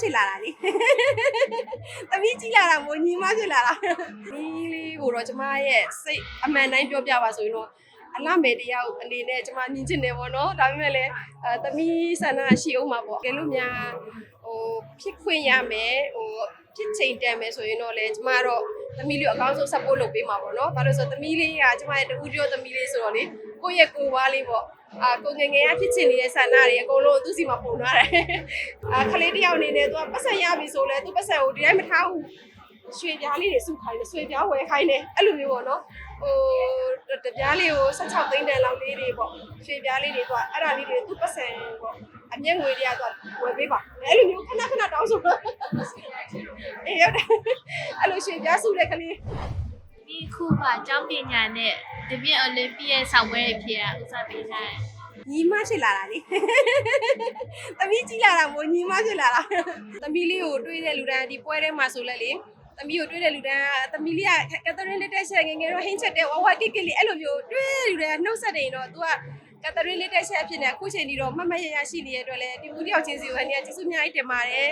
ဖြစ်လာတာလေသမီးကြီးလာတာမို့ညီမဖြစ်လာတာဒီလေးကိုတော့ကျမရဲ့စိတ်အမှန်တိုင်းပြောပြပါဆိုရင်တော့ အလားမေတယောက်အနေနဲ့ကျမညင်ချင်တယ်ပေါ့နော်ဒါပေမဲ့လည်းအဲသမီးဆန္ဒရှိအောင်ပါပေါ့ကဲလို့များဟိုဖြစ်ခွင့်ရမယ်ဟိုဖြစ်ချိန်တန်မယ်ဆိုရင်တော့လေကျမတော့သမီးလေးကိုအကောင်းဆုံး support လုပ်ပေးမှာပေါ့နော်ဘာလို့လဲဆိုတော့သမီးလေးကကျမရဲ့တူတူသမီးလေးဆိုတော့လေကိုယ့်ရဲ့ကိုယ်ပွားလေးပေါ့အာကိုငယ်ငယ်ကဖြစ်ချင်နေတဲ့ဆန္ဒတွေအကုန်လုံးသူ့စီမှာပုံထားတယ်အာခလေးတစ်ယောက်အနေနဲ့သူကပတ်ဆက်ရပြီဆိုလဲသူပတ်ဆက်ကိုဒီတိုင်းမထားဘူး ရွှေပြားလေးတွေစုခိုင်းတယ်ရွှေပြားဝယ်ခိုင်းတယ်အဲ့လိုမျိုးပေါ့နော်ဟိုတပြားလေးကို16သိန်းတန်လောက်လေးတွေပေါ့ရွှေပြားလေးတွေသူကအဲ့ဒါလေးတွေသူပတ်ဆက်ပေါ့အမျက်ငွေတွေကသူကဝယ်ပေးပါအဲ့လိုမျိုးခဏခဏတောင်းဆိုတော့အေးဟုတ်တယ်အဲ့လိုရွှေပြားစုတဲ့ကလေးဒီခုမှကျောင်းပညာနဲ့ဒီပြည့်အိုလံပီယံဆောင်ပွဲဖြစ်ရဥစားပေးထားတယ်ညီမဖြစ်လာတာလေသမီးကြီးလာတာမို့ညီမဖြစ်လာတာသမီးလေးကိုတွေးတဲ့လူတိုင်းဒီပွဲထဲမှာဆိုလဲလေ သမီးကိုတွေးတဲ့လူတိုင်းကသမီးလေးကကက်သရင်းလေးတက်ချက်ငယ်ငယ်တော့ဟင်းချက်တဲ့ဝဝကိကလေးအဲ့လိုမျိုးတွေးလူတွေကနှုတ်ဆက်နေတော့ तू ကကက်သရင်းလေးတက်ချက်အဖြစ်နဲ့အခုချိန်ဒီတော့မမရရရှိနေတဲ့အတွက်လည်းဒီမှုတယောက်ချင်းစီကိုအနေနဲ့ကျေးဇူးအများကြီးတင်ပါတယ်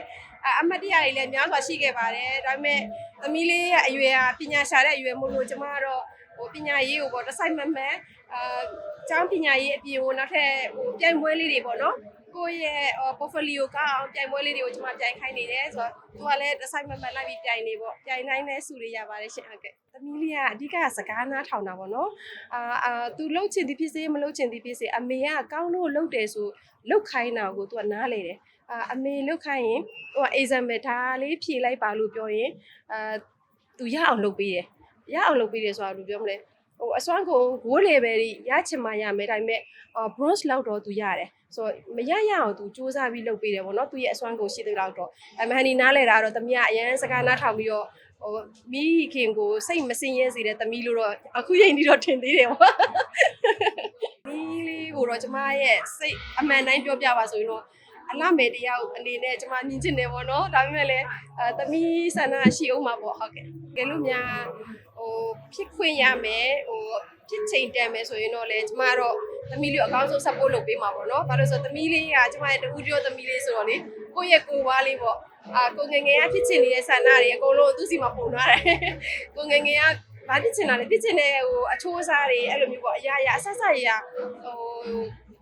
အအမတ်တရတွေလည်းများစွာရှိခဲ့ပါတယ်ဒါပေမဲ့သမီးလေးရဲ့အရွယ်ဟာပညာရှာတဲ့အရွယ်မို့လို့ကျမကတော့ဟိုပညာရေးကိုပေါ့တစ်ဆိုင်မမန်အာ ကျောင်းပညာရေးအပြင်ကိုနောက်ထပ်ဟိုပြိုင်ပွဲလေးတွေပေါ့နော်ကိုယ့်ရဲ့ portfolio ကအောင်ပြိုင်ပွဲလေးတွေကိုကျွန်မပြိုင်ခိုင်းနေတယ်ဆိုတော့သူကလည်းတစ်ဆိုင်မမန်လိုက်ပြီးပြိုင်နေပေါ့ပြိုင်နိုင်တဲ့စုတွေရပါတယ်ရှင်ဟုတ်ကဲ့သမီးလေးကအဓိကစကားနားထောင်တာပေါ့နော်အာအာသူလှုပ်ချင်သည်ဖြစ်စေမလှုပ်ချင်သည်ဖြစ်စေအမေကကောင်းလို့လှုပ်တယ်ဆိုလှုပ်ခိုင်းတာကိုသူကနားလေတယ်အာအမေလှုပ်ခိုင်းရင်ဟို example ဒါလေးဖြေလိုက်ပါလို့ပြောရင်အာသူရအောင်လုပ်ပေးတယ်ရအောင်လုပ်ပေးတယ်ဆိုတာဘယ်လိုပြောမလဲ ဟိုအစွမ်းကုန်ဂိုး level တွေရချင်မှရမယ်ဒါပေမဲ့ bronze လောက်တော့သူရတယ်ဆိုတော့မရရအောင်သူစူးစမ်းပြီးလုပ်ပေးတယ်ပေါ့နော်သူရဲ့အစွမ်းကုန်ရှိတဲ့လောက်တော့အမဟန်ဒီနားလဲတာတော့တမီးကအရန်စကားနားထောင်ပြီးတော့ဟိုမိခင်ကိုစိတ်မစင်ရဲစေတဲ့တမီးလို့တော့အခုရင်ဒီတော့ထင်သေးတယ်ပေါ့ဒီလေးကိုတော့ကျမရဲ့စိတ်အမှန်တိုင်းပြောပြပါဆိုရင်တော့ အလားမေတယောက်အနေနဲ့ကျမညင်ချင်တယ်ပေါ့နော်ဒါပေမဲ့လည်းအဲတမီးဆန္ဒရှိအောင်ပါပေါ့ဟုတ်ကဲ့ကဲလို့များဟိုဖြစ်ခွင့်ရမယ်ဟိုဖြစ်ချိန်တန်မယ်ဆိုရင်တော့လေကျမတော့သမီးလေးကိုအကောင်းဆုံး support လုပ်ပေးမှာပေါ့နော်ဘာလို့လဲဆိုတော့သမီးလေးကကျမရဲ့တူတူသမီးလေးဆိုတော့လေကိုယ့်ရဲ့ကိုယ်ပွားလေးပေါ့အာကိုငယ်ငယ်ကဖြစ်ချင်နေတဲ့ဆန္ဒတွေအကုန်လုံးသူ့စီမှာပုံထားတယ်ကိုငယ်ငယ်ကဘာဖြစ်ချင်တာလဲဖြစ်ချင်တဲ့ဟိုအချိုးအစားတွေအဲ့လိုမျိုးပေါ့အရာရာအဆက်ဆက်ရဟို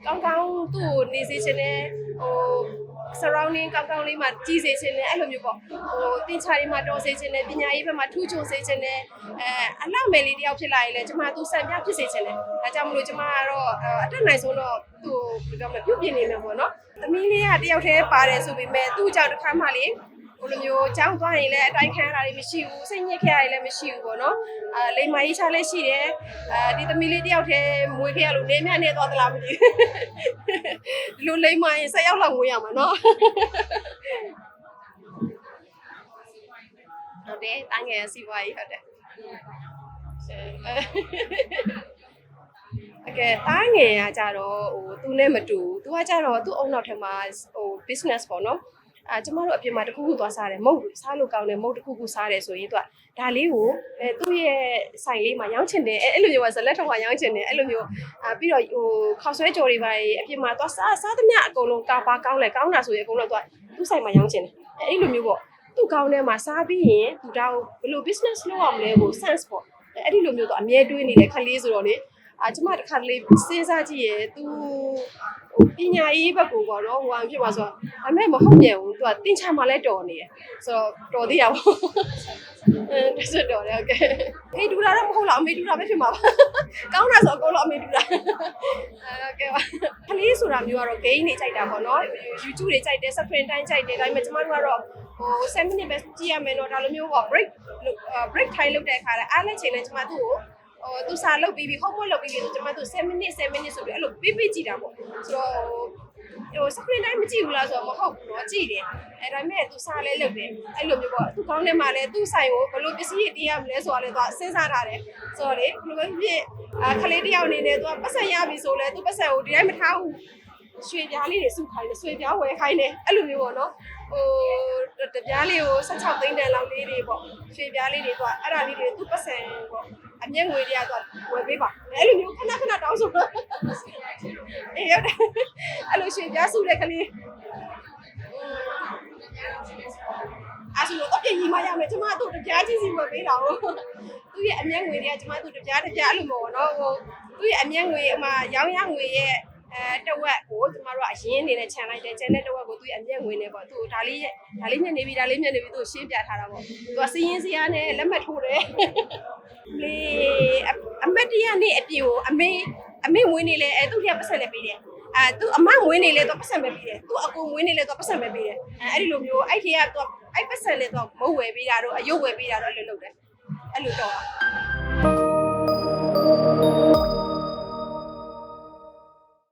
ကောင်းကောင်းသူ့ကိုနေစေချင်တဲ့ဟို surrounding ကောင်းကောင်းလေးမှာကြီးစေချင်တယ်အဲ့လိုမျိုးပေါ့ဟိုတင်ချာလေးမှာတော်စေချင်တယ်ပညာရေးဘက်မှာထူးချွန်စေချင်တယ်အဲအလောက်မယ်လေးတယောက်ဖြစ်လာရင်လည်းကျမသူစံပြဖြစ်စေချင်တယ်အဲကြောင့်မလို့ကျမကတော့အတက်နိုင်ဆုံးတော့သူ့ဘယ်လိုလဲပြုတ်ပြနေမယ်ပေါ့နော်သမီးလေးကတယောက်တည်းပါတယ်ဆိုပေမဲ့သူ့ကြောင့်တစ်ခါမှလေ ဟိုလိုမျိုးကြောင်းသွားရင်လည်းအတိုင်းခံရတာတွေမရှိဘူးစိတ်ညစ်ခဲ့ရတယ်လည်းမရှိဘူးပေါ့နော်အာလိမ္မာရေးချလည်းရှိတယ်အာဒီသမီးလေးတယောက်တည်းမွေးခဲ့ရလို့နေမြနေသွားသလားမသိဘူးဒီလိုလိမ္မာရင်ဆက်ရောက်လောက်မွေးရမှာနော်ဟုတ်တယ်တန်းငယ်စီပွားရေးဟုတ်တယ်အကဲတားငယ်ကကြတော့ဟိုသူနဲ့မတူသူကကြတော့သူ့အုံနောက်ထဲမှာဟို business ပေါ့နော် အာကျမတို့အပြင်မှာတခုခုသွားစားတယ်မုတ်စားလို့ကောင်းတယ်မုတ်တခုခုစားတယ်ဆိုရင်သူကဒါလေးကိုအဲသူ့ရဲ့ဆိုင်လေးမှာရောင်းချင်တယ်အဲအဲ့လိုမျိုးကဇလက်ထောင်ကရောင်းချင်တယ်အဲ့လိုမျိုးအာပြီးတော့ဟိုခောက်ဆွဲကြော်တွေပါအပြင်မှာသွားစားစားသမျှအကုန်လုံးကာပါကောင်းလဲကောင်းတာဆိုရင်အကုန်လုံးသူကသူ့ဆိုင်မှာရောင်းချင်တယ်အဲအဲ့လိုမျိုးပေါ့သူ့ကောင်းထဲမှာစားပြီးရင်သူဒါကိုဘယ်လို business လုပ်အောင်လဲကို sense ပေါ့အဲအဲ့ဒီလိုမျိုးတော့အမြဲတွေးနေတဲ့ခလေးဆိုတော့လေ အာကျမတစ်ခါတလေစဉ်းစားကြည့်ရဲသူဟိုပညာရေးဘက်ကိုပေါ့နော်ဟိုအောင်ဖြစ်ပါဆိုတော့ဒါပေမဲ့မဟုတ်ပြန်ဘူးသူကတင်ချာမှလည်းတော်နေတယ်ဆိုတော့တော်သေးရပါဘူးအဲတစတော်တယ်โอเคမေတူတာတော့မဟုတ်လားအမေတူတာပဲဖြစ်မှာပါကောင်းတာဆိုအကုန်လုံးအမေတူတာအဲโอเคပါခလေးဆိုတာမျိုးကတော့ game တွေကြိုက်တာပေါ့နော် YouTube တွေကြိုက်တယ် screen time ကြိုက်တယ်ဒါပေမဲ့ကျမတို့ကတော့ဟို7 minute ပဲကြည့်ရမယ်တော့ဒါလိုမျိုးပေါ့ break break time လုပ်တဲ့အခါကျအားလက်ချိန်နဲ့ကျမတို့ကို ဟိုသူစာလုပ်ပြီးပြီး homework လုပ်ပြီးပြီးဆိုကျွန်မတို့7 minute 7 minute ဆိုပြီးအဲ့လိုပေးပေးကြည့်တာပေါ့ဆိုတော့ဟို screen time မကြည့်ဘူးလားဆိုတော့မဟုတ်ဘူးเนาะကြည့်တယ်အဲ့ဒါမဲ့သူစာလဲလုပ်တယ်အဲ့လိုမျိုးပေါ့သူကောင်းထဲမှာလဲသူ့ဆိုင်ကိုဘယ်လိုပစ္စည်းတွေတင်ရမလဲဆိုတာလဲသူစဉ်းစားထားတယ်ဆိုတော့လေဘယ်လိုပဲဖြစ်အခလေးတစ်ယောက်အနေနဲ့သူကပတ်စံရပြီဆိုလဲသူပတ်စံကိုဒီတိုင်းမထားဘူးရွှေပြားလေးတွေစုခိုင်းတယ်ရွှေပြားဝယ်ခိုင်းတယ်အဲ့လိုမျိုးပေါ့နော်ဟိုတပြားလေးကို16သိန်းတန်လောက်လေးတွေပေါ့ရွှေပြားလေးတွေသူကအဲ့ဒါလေးတွေသူပတ်စံပေါ့ အမျက်ငွေတွေကသူကဝယ်ပေးပါအဲ့လိုမျိုးခဏခဏတောင်းဆိုတော့အေးဟုတ်တယ်အဲ့လိုရွှေပြားစုတဲ့ကလေးဆိုလို့တော့ပြင်ကြီးမရမယ်ကျမတို့တကြားချင်းစီဝယ်ပေးတာဟုတ်သူ့ရဲ့အမျက်ငွေတွေကကျမတို့တကြားတကြားအဲ့လိုမဟုတ်တော့ဟိုသူ့ရဲ့အမျက်ငွေအမှရောင်းရငွေရဲ့အဲတဝက်ကိုကျမတို့ကအရင်အနေနဲ့ခြံလိုက်တယ်ခြံတဲ့တဝက်ကိုသူ့ရဲ့အမျက်ငွေနဲ့ပေါ့သူဒါလေးဒါလေးညနေပြီဒါလေးညနေပြီသူရှင်းပြထားတာပေါ့သူကစည်ရင်စရာနဲ့လက်မှတ်ထိုးတယ်လေအမတ်တ ရနေ့အပြင်ကိုအမေအမေဝင်နေလေအဲသူ့ရဲ့ပတ်ဆက်လက်ပေးတယ်အဲသူအမငွေနေလေတော့ပတ်ဆက်မဲ့ပေးတယ်သူအကူငွေနေလေတော့ပတ်ဆက်မဲ့ပေးတယ်အဲအဲ့ဒီလိုမျိုးအဲ့ခေကတော့အဲ့ပတ်ဆက်လေတော့မဟုတ်ဝယ်ပေးတာတော့အယုတ်ဝယ်ပေးတာတော့အဲ့လိုလုပ်တယ်အဲ့လိုတော့